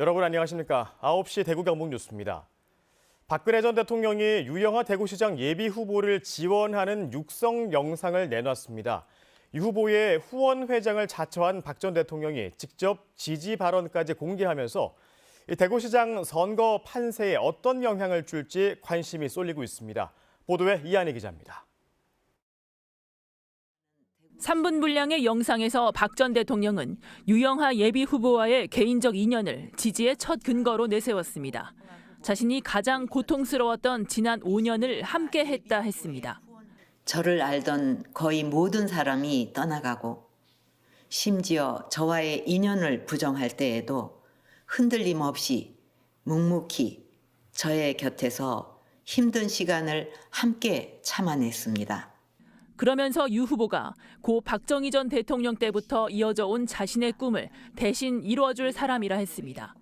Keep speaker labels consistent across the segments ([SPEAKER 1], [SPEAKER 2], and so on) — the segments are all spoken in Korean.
[SPEAKER 1] 여러분 안녕하십니까? 9시 대구 경북 뉴스입니다. 박근혜 전 대통령이 유영하 대구시장 예비 후보를 지원하는 육성 영상을 내놨습니다. 이 후보의 후원 회장을 자처한 박 전 대통령이 직접 지지 발언까지 공개하면서 이 대구시장 선거 판세에 어떤 영향을 줄지 관심이 쏠리고 있습니다. 보도에 이한희 기자입니다.
[SPEAKER 2] 3분 분량의 영상에서 박 전 대통령은 유영하 예비 후보와의 개인적 인연을 지지의 첫 근거로 내세웠습니다. 자신이 가장 고통스러웠던 지난 5년을 함께 했다 했습니다.
[SPEAKER 3] 저를 알던 거의 모든 사람이 떠나가고 심지어 저와의 인연을 부정할 때에도 흔들림 없이 묵묵히 저의 곁에서 힘든 시간을 함께 참아냈습니다.
[SPEAKER 2] 그러면서 유 후보가 고 박정희 전 대통령 때부터 이어져 온 자신의 꿈을 대신 이루어줄 사람이라 했습니다.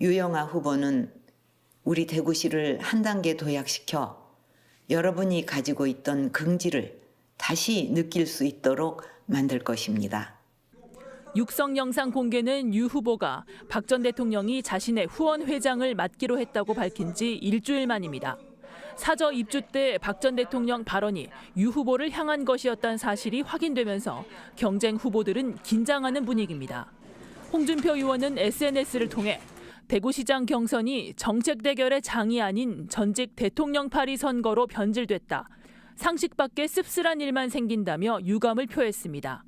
[SPEAKER 3] 유영아 후보는 우리 대구시를 한 단계 도약시켜 여러분이 가지고 있던 긍지를 다시 느낄 수 있도록 만들 것입니다.
[SPEAKER 2] 육성 영상 공개는 유 후보가 박 전 대통령이 자신의 후원 회장을 맡기로 했다고 밝힌 지 일주일 만입니다. 사저 입주 때 박 전 대통령 발언이 유 후보를 향한 것이었다는 사실이 확인되면서 경쟁 후보들은 긴장하는 분위기입니다. 홍준표 의원은 SNS를 통해 대구시장 경선이 정책 대결의 장이 아닌 전직 대통령 파리 선거로 변질됐다. 상식 밖에 씁쓸한 일만 생긴다며 유감을 표했습니다.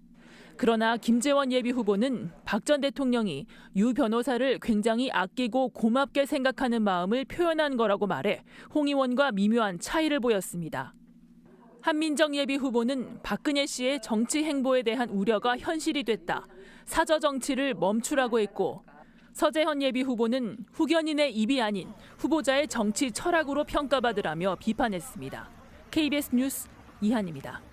[SPEAKER 2] 그러나 김재원 예비 후보는 박 전 대통령이 유 변호사를 굉장히 아끼고 고맙게 생각하는 마음을 표현한 거라고 말해 홍 의원과 미묘한 차이를 보였습니다. 한민정 예비 후보는 박근혜 씨의 정치 행보에 대한 우려가 현실이 됐다. 사저 정치를 멈추라고 했고 서재현 예비 후보는 후견인의 입이 아닌 후보자의 정치 철학으로 평가받으라며 비판했습니다. KBS 뉴스 이한입니다.